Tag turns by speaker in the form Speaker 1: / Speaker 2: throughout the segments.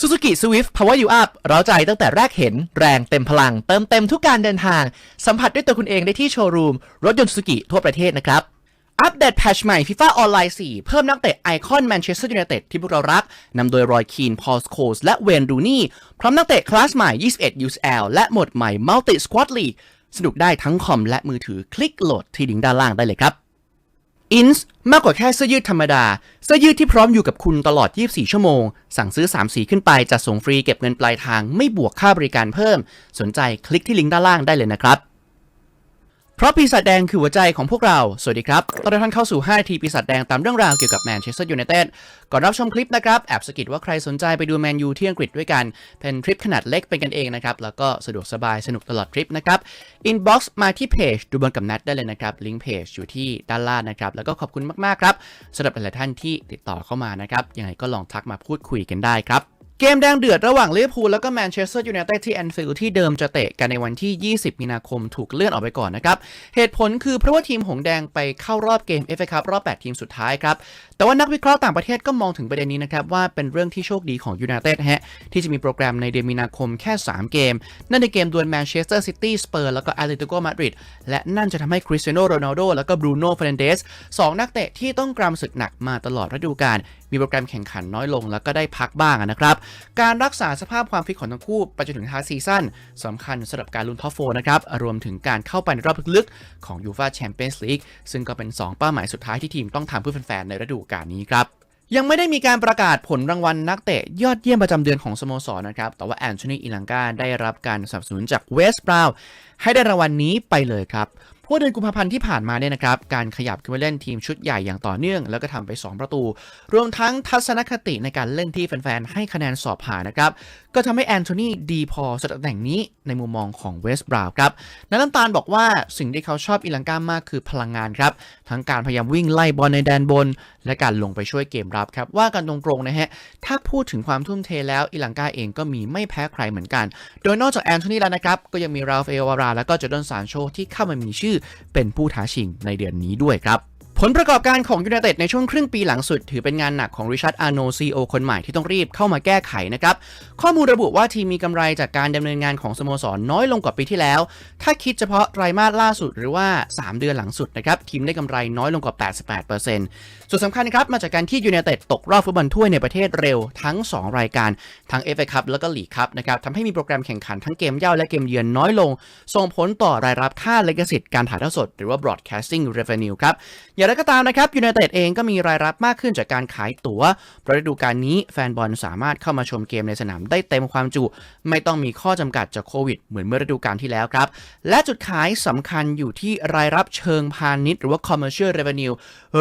Speaker 1: Suzuki Swift Power You Up เราใจตั้งแต่แรกเห็นแรงเต็มพลัง เติมเต็มทุกการเดินทาง สัมผัสด้วยตัวคุณเองได้ที่โชว์รูม รถยนต์ Suzuki ทั่วประเทศนะครับ อัปเดตแพชใหม่ FIFA ออนไลน์4 เพิ่มนักเตะไอคอนแมนเชสเตอร์ยูไนเต็ดที่พวกเรารัก นำโดยรอยคีน พอลสโคส และเวนรูนี่ พร้อมนักเตะคลาสใหม่ 21 UCL และโหมดใหม่ Multi Squad League สนุกได้ทั้งคอมและมือถือ คลิกโหลดที่ลิงด้านล่างได้เลยครับ อินส์มากกว่าแค่เสื้อยืดธรรมดา เสื้อยืดที่พร้อมอยู่กับคุณตลอด 24 ชั่วโมง สั่งซื้อ 3 สีขึ้นไปจะส่งฟรีเก็บเงินปลายทางไม่บวกค่าบริการเพิ่ม สนใจคลิกที่ลิงก์ด้านล่างได้เลยนะครับ เพราะปีศาจแดงคือหัวใจของพวกเรา สวัสดีครับ ตอนรับท่านเข้าสู่5นาทีปีศาจแดงตามเรื่องราวเกี่ยวกับแมนเชสเตอร์ยูไนเต็ด ก่อนรับชมคลิปนะครับ แอบสะกิดว่าใครสนใจไปดูแมนยูที่อังกฤษด้วยกัน เป็นทริปขนาดเล็กเป็นกันเองนะครับ แล้วก็สะดวกสบายสนุกตลอดทริปนะครับ อินบ็อกซ์มาที่เพจดูบอลกับนัดได้เลยนะครับ ลิงก์เพจอยู่ที่ด้านล่างนะครับ แล้วก็ขอบคุณมากๆครับสำหรับหลายท่านที่ติดต่อเข้ามานะครับ ยังไงก็ลองทักมาพูดคุยกันได้ครับ กมแดงเดือดระหว่างลิเวอร์พูลแล้วก็แมนเชสเตอร์ยูไนเต็ดที่แอนฟิลด์ที่เดิมจะเตะกันในวันที่ 20 มีนาคมถูกเลื่อนออกไปก่อนนะครับ เหตุผลคือเพราะว่าทีมหงแดงไปเข้ารอบเกม FA คัพรอบ 8 ทีมสุดท้ายครับ แต่ว่านักวิเคราะห์ต่างประเทศก็มองถึงประเด็นนี้นะครับ ว่าเป็นเรื่องที่โชคดีของยูไนเต็ดฮะที่จะมีโปรแกรมในเดือนมีนาคมแค่ 3 เกม นั่นในเกมดวลแมนเชสเตอร์ซิตี้สเปอร์แล้วก็แอตเลติโกมาดริดและนั่นจะทำให้คริสเตียโนโรนัลโดแล้วก็บรูโน่เฟรนเดสสองนักเตะที่ต้องกรำศึกหนักมาตลอดฤดูกาล มีโปรแกรมแข่งขันน้อยลง แล้วก็ได้พักบ้างนะครับ การรักษาสภาพความฟิตของทั้งคู่ไปจนถึงท้ายซีซั่นสำคัญสำหรับการลุ้นท็อปโฟนะครับรวมถึงการเข้าไปในรอบลึกๆของยูฟาแชมเปี้ยนส์ลีกซึ่งก็เป็น 2 เป้าหมายสุดท้ายที่ทีมต้องทำเพื่อแฟนๆในฤดูกาลนี้ครับยังไม่ได้มีการประกาศผลรางวัลนักเตะยอดเยี่ยมประจำเดือนของสโมสรนะครับ แต่ว่าแอนโทนีอิลังกาได้รับการสนับสนุนจากเวสต์บราวน์ให้ได้รางวัลนี้ไปเลยครับ เพราะเดือนกุมภาพันธ์ที่ผ่านมาเนี่ยนะครับการขยับขึ้นมาเล่นทีมชุดใหญ่อย่างต่อเนื่อง แล้วก็ทำไป 2 ประตู รวมทั้งทัศนคติในการเล่นที่แฟนๆให้คะแนนสอบผ่านนะครับก็ทำให้แอนโทนีดีพอสำหรับตำแหน่งนี้ในมุมมองของเวสต์บราวน์ครับนักน้ำตาลบอกว่าสิ่งที่เขาชอบอิลังกามากคือพลังงานครับ ทั้งการพยายามวิ่งไล่บอลในแดนบน และการลงไปช่วยเกมรับครับ ว่ากันตรงๆนะฮะ ถ้าพูดถึงความทุ่มเทแล้วอิลังกาเองก็มีไม่แพ้ใครเหมือนกัน โดยนอกจากแอนโทนีแล้วนะครับ ก็ยังมีราฟเอลวารา และก็เจอร์ดอนซานโชที่เข้ามามีชื่อเป็นผู้ท้าชิงในเดือนนี้ด้วยครับ ลประกอบการของยูไนเต็ดในช่วงครึ่งปีหลังสุด ถือเป็นงานหนักของริชาร์ดอาร์โนซีโอคนใหม่ที่ต้องรีบเข้ามาแก้ไขนะครับ ข้อมูลระบุว่าทีมมีกำไรจากการดำเนินงานของสโมสรน้อยลงกว่าปีที่แล้ว ถ้าคิดเฉพาะไตรมาสล่าสุดหรือว่า 3 เดือนหลังสุดนะครับ ทีมได้กำไรน้อยลงกว่า 88%ส่วนสำคัญครับมาจากการที่ยูไนเต็ดตกรอบฟุตบอลถ้วยในประเทศเร็วทั้ง 2 รายการทั้ง FA คัพแล้วก็ลีกคัพนะครับทำให้มีโปรแกรมแข่งขันทั้งเกมเย่าและเกมเยือนน้อยลง ส่งผลต่อรายรับค่าลิขสิทธิ์การถ่ายทอดสด หรือว่า broadcasting revenue ครับอย่างไรก็ตามนะครับยูไนเต็ดเองก็มีรายรับมากขึ้นจากการขายตั๋วเพราะฤดูกาลนี้แฟนบอลสามารถเข้ามาชมเกมในสนามได้เต็มความจุ ไม่ต้องมีข้อจำกัดจากโควิด เหมือนเมื่อฤดูกาลที่แล้วครับ และจุดขายสำคัญอยู่ที่รายรับเชิงพาณิชย์หรือว่า commercial revenue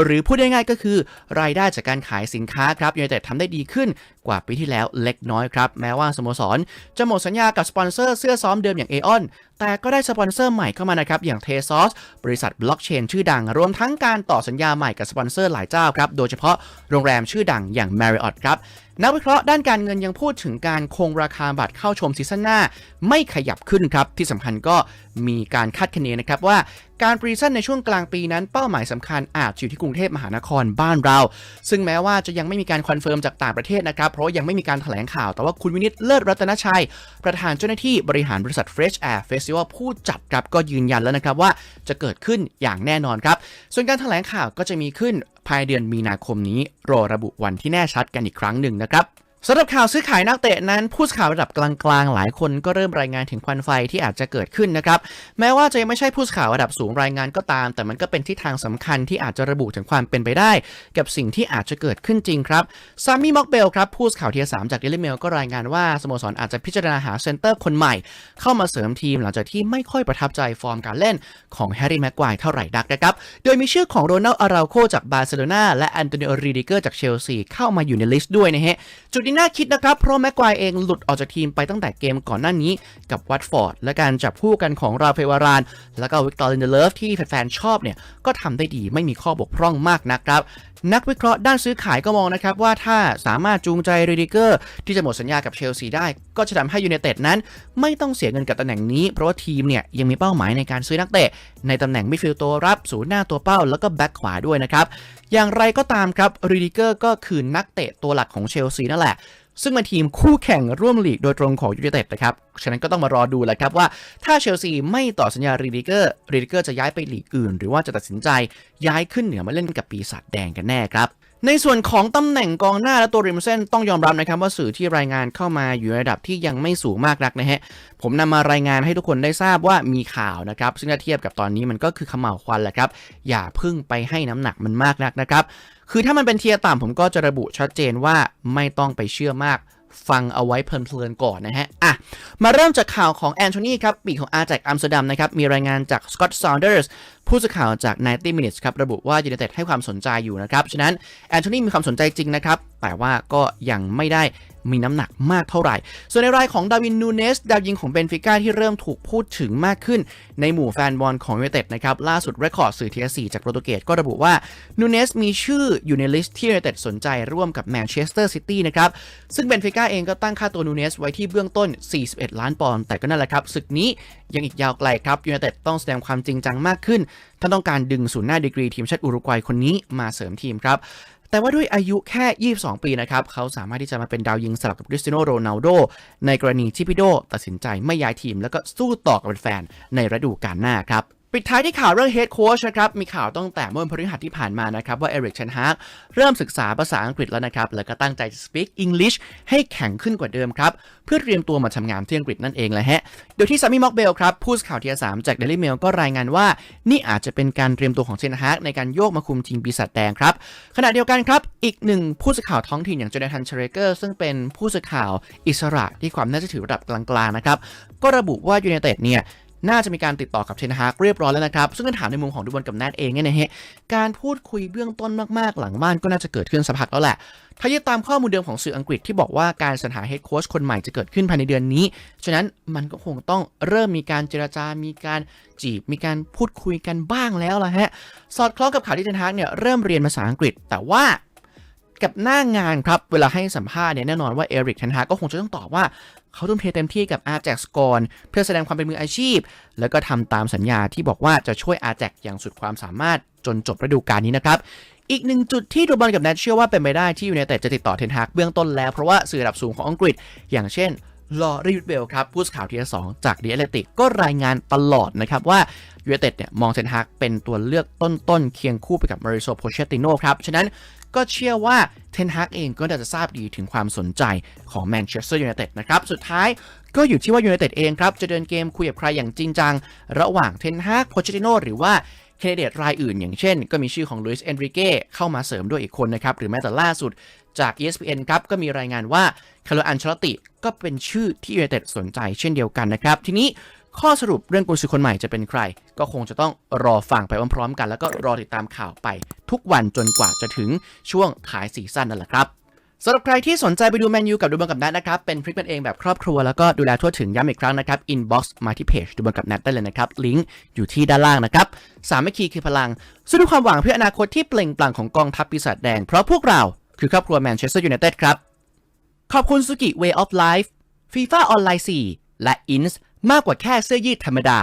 Speaker 1: หรือพูดง่ายๆก็คือ รายได้จากการขายสินค้าครับยูไนเต็ดทำได้ดีขึ้น กว่าปีที่แล้วเล็กน้อยครับ แม้ว่าสโมสร จะหมดสัญญากับสปอนเซอร์เสื้อซ้อมเดิมอย่างเอออนแต่ก็ได้สปอนเซอร์ใหม่เข้ามานะครับ อย่างเทซอสบริษัทบล็อกเชนชื่อดัง รวมทั้งการต่อสัญญาใหม่กับสปอนเซอร์หลายเจ้าครับ โดยเฉพาะโรงแรมชื่อดังอย่าง Marriott ครับนักวิเคราะห์ด้านการเงินยังพูดถึงการคงราคาบัตรเข้าชมซีซั่นหน้า ไม่ขยับขึ้นครับ ที่สำคัญก็มีการคาดคะเนนะครับว่าการปรีซันในช่วงกลางปีนั้นเป้าหมายสำคัญอาจอยู่ที่กรุงเทพมหานครบ้านเรา ซึ่งแม้ว่าจะยังไม่มีการคอนเฟิร์มจากต่างประเทศนะครับ เพราะยังไม่มีการแถลงข่าว แต่ว่าคุณวินิตเลิศรัตนชัย ประธานเจ้าหน้าที่บริหารบริษัท Fresh Air Festival ผู้จัดครับก็ยืนยันแล้วนะครับว่าจะเกิดขึ้นอย่างแน่นอนครับ ส่วนการแถลงข่าวก็จะมีขึ้นภายเดือนมีนาคมนี้รอระบุวันที่แน่ชัดกันอีกครั้งหนึ่งนะครับ สำหรับข่าวซื้อขายนักเตะนั้น ผู้สื่อข่าวระดับกลางๆ หลายคนก็เริ่มรายงานถึงควันไฟที่อาจจะเกิดขึ้นนะครับ แม้ว่าจะยังไม่ใช่ผู้สื่อข่าวระดับสูงรายงานก็ตาม แต่มันก็เป็นทิศทางสำคัญที่อาจจะระบุถึงความเป็นไปได้ กับสิ่งที่อาจจะเกิดขึ้นจริงครับซามี่ม็อกเบลครับผู้สื่อข่าวเทียสามจากเดลิเมลก็รายงานว่าสโมสรอาจจะพิจารณาหาเซนเตอร์คนใหม่ เข้ามาเสริมทีมหลังจากที่ไม่ค่อยประทับใจฟอร์มการเล่นของแฮร์รี่แม็กควายเท่าไหร่นักนะครับโดยมีชื่อของโรนัลอาราโคจากบาร์เซโลนาและแอนโตนิโอรีดิเกอร์จากเชลซีเข้ามาอยู่ในลิสต์ด้วยนะฮะจุดนี้น่าคิดนะครับ เพราะแม็กควายเองหลุดออกจากทีมไปตั้งแต่เกมก่อนหน้านี้กับวัตฟอร์ดและการจับคู่กันของราเฟวาราน และก็วิกตอร์ลินเดเลฟที่แฟนๆชอบเนี่ย ก็ทำได้ดีไม่มีข้อบกพร่องมากนะครับ นักวิเคราะห์ด้านซื้อขายก็มองนะครับว่าถ้าสามารถจูงใจรีดิเกอร์ที่จะหมดสัญญากับเชลซีได้ ก็จะทำให้ยูไนเต็ดนั้น ไม่ต้องเสียเงินกับตำแหน่งนี้ เพราะว่าทีมเนี่ยยังมีเป้าหมายในการซื้อนักเตะ ในตำแหน่งมิดฟิลด์ตัวรับศูนย์หน้าตัวเป้า แล้วก็แบ็คขวาด้วยนะครับ อย่างไรก็ตามครับรีดิเกอร์ก็คือนักเตะตัวหลักของเชลซีนั่นแหละซึ่งเป็นทีมคู่แข่งร่วมลีกโดยตรงของยูไนเต็ดนะครับ ฉะนั้นก็ต้องมารอดูแหละครับว่าถ้าเชลซีไม่ต่อสัญญารีดิเกอร์รีดิเกอร์จะย้ายไปลีกอื่น หรือว่าจะตัดสินใจย้ายขึ้นเหนือมาเล่นกับปีศาจแดงกันแน่ครับ ในส่วนของตำแหน่งกองหน้าและตัวริมเส้นต้องยอมรับนะครับว่าสื่อที่รายงานเข้ามาอยู่ในระดับที่ยังไม่สูงมากนักนะฮะผมนำมารายงานให้ทุกคนได้ทราบว่ามีข่าวนะครับ ซึ่งถ้าเทียบกับตอนนี้มันก็คือขม่าวควันแหละครับ อย่าพึ่งไปให้น้ำหนักมันมากนักนะครับ คือถ้ามันเป็นเทียร์ต่ำผมก็จะระบุชัดเจนว่าไม่ต้องไปเชื่อมาก ฟังเอาไว้เพลินๆก่อนนะฮะ อะ มาเริ่มจากข่าวของแอนโทนีครับปีกของอาจากอัมสเตอร์ดัมนะครับ มีรายงานจากสกอตต์ซาวเดอร์สผู้สื่อข่าวจาก 90 minutes ครับ ระบุว่ายูไนเต็ดให้ความสนใจอยู่นะครับ ฉะนั้นแอนโทนีมีความสนใจจริงนะครับ แต่ว่าก็ยังไม่ได้ มีน้ำหนักมากเท่าไหร่ ส่วนในรายของดาวินนูเนส ดาวยิงของเบนฟิก้าที่เริ่มถูกพูดถึงมากขึ้นในหมู่แฟนบอลของยูไนเต็ดนะครับล่าสุดเรคคอร์ดสื่อทีสีจากโปรตุเกสก็ระบุว่านูเนสมีชื่ออยู่ในลิสต์ที่ยูไนเต็ดสนใจร่วมกับแมนเชสเตอร์ซิตี้นะครับซึ่งเบนฟิก้าเองก็ตั้งค่าตัวนูเนสไว้ที่เบื้องต้น 41 ล้านปอนด์แต่ก็นั่นแหละครับศึกนี้ยังอีกยาวไกลครับยูไนเต็ดต้องแสดงความจริงจังมากขึ้นถ้าต้องการดึงศูนย์หน้าดีกรีทีมชาติอุรุกวัยคนนี้มาเสริมทีมครับ แต่ว่าด้วยอายุแค่ 22 ปีนะครับ เขาสามารถที่จะมาเป็นดาวยิงสลับกับคริสเตียโนโรนัลโด ในกรณีที่พี่โดตัดสินใจไม่ย้ายทีม แล้วก็สู้ต่อกับแฟนในฤดูกาลหน้าครับ ปิดท้ายที่ข่าวเรื่องเฮดโค้ชนะครับ มีข่าวตั้งแต่เมื่อวันพฤหัสที่ผ่านมานะครับ ว่าเอริกเชนฮากเริ่มศึกษาภาษาอังกฤษแล้วนะครับ แล้วก็ตั้งใจจะ speak English ให้แข็งขึ้นกว่าเดิมครับ เพื่อเตรียมตัวมาทำงานที่อังกฤษนั่นเองแหละฮะ โดยที่ซามิม็อกเบลครับ ผู้สื่อข่าวทีสามจาก Daily Mail ก็รายงานว่า นี่อาจจะเป็นการเตรียมตัวของเชนฮากในการโยกมาคุมทีมปีศาจแดงครับ ขณะเดียวกันครับ อีกหนึ่งผู้สื่อข่าวท้องถิ่นอย่างโจนาธานเชเรเกอร์ซึ่งเป็นผู้สื่อข่าวอิสระที่ความน่าจะถือระดับกลางๆนะครับก็ระบุว่ายูไนเต็ดเนี่ย น่าจะมีการติดต่อกับเทนฮากเรียบร้อยแล้วนะครับ ซึ่งถ้าถามในมุมของดูบอลกับแนทเองเนี่ยนะฮะการพูดคุยเบื้องต้นมากๆ หลังบ้านก็น่าจะเกิดขึ้นสักพักแล้วแหละ ถ้ายึดตามข้อมูลเดิมของสื่ออังกฤษที่บอกว่าการสรรหาเฮดโค้ชคนใหม่จะเกิดขึ้นภายในเดือนนี้ ฉะนั้นมันก็คงต้องเริ่มมีการเจรจา มีการจีบ มีการพูดคุยกันบ้างแล้วละฮะ สอดคล้องกับข่าวที่เทนฮากเนี่ยเริ่มเรียนภาษาอังกฤษ แต่ว่ากับหน้างานครับ เวลาให้สัมภาษณ์เนี่ยแน่นอนว่าเอริกเทนฮากก็คงจะต้องตอบว่า เขาทุ่มเทเต็มที่กับอาแจกก่อนเพื่อแสดงความเป็นมืออาชีพ แล้วก็ทำตามสัญญาที่บอกว่าจะช่วยอาแจกอย่างสุดความสามารถจนจบฤดูกาลนี้นะครับ อีกหนึ่งจุดที่ดูบอลกับแนทเชื่อว่าเป็นไปได้ที่ยูไนเต็ดจะติดต่อเทนฮากเบื้องต้นแล้วเพราะว่าสื่อระดับสูงของอังกฤษ อย่างเช่นลอรีวิดเบลครับผู้ข่าวทีละสองจากดีเอเลติกก็รายงานตลอดนะครับว่ายูไนเต็ดเนี่ยมองเทนฮากเป็นตัวเลือกต้นๆ เคียงคู่ไปกับมาริโซโพเชติโนครับ ฉะนั้น ก็เชื่อว่าเทนฮากเองก็น่าจะทราบดีถึงความสนใจของแมนเชสเตอร์ยูไนเต็ดนะครับ สุดท้ายก็อยู่ที่ว่ายูไนเต็ดเองครับ จะเดินเกมคุยกับใครอย่างจริงจัง ระหว่างเทนฮากโพเชติโนหรือว่าแคนดิเดตรายอื่นอย่างเช่น ก็มีชื่อของลุยส์เอนริเก้เข้ามาเสริมด้วยอีกคนนะครับ หรือแม้แต่ล่าสุดจาก ESPN ครับ ก็มีรายงานว่าคาร์ลอันเชลติก็เป็นชื่อที่ยูไนเต็ดสนใจเช่นเดียวกันนะครับ ทีนี้ ข้อสรุปเรื่องกุนซือคนใหม่จะเป็นใคร ก็คงจะต้องรอฟังไปพร้อมๆกัน แล้วก็รอติดตามข่าวไปทุกวันจนกว่าจะถึงช่วงท้ายซีซั่นนั่นแหละครับสำหรับใครที่สนใจไปดูแมนยูกับดูบอลกับนัทนะครับ เป็นทริปกันเองแบบครอบครัวแล้วก็ดูแลทั่วถึงย้ำอีกครั้งนะครับอินบ็อกซ์มาที่เพจดูบอลกับนัทได้เลยนะครับ ลิงก์อยู่ที่ด้านล่างนะครับ สามัคคีคือพลังสู้ด้วยความหวังเพื่ออนาคตที่เปล่งปลั่งของกองทัพปีศาจแดง เพราะพวกเราคือครอบครัวแมนเชสเตอร์ยูไนเต็ดครับขอบคุณสุกิ Way of Life FIFA ออนไลน์4และ INS มากกว่าแค่เสื้อยืดธรรมดา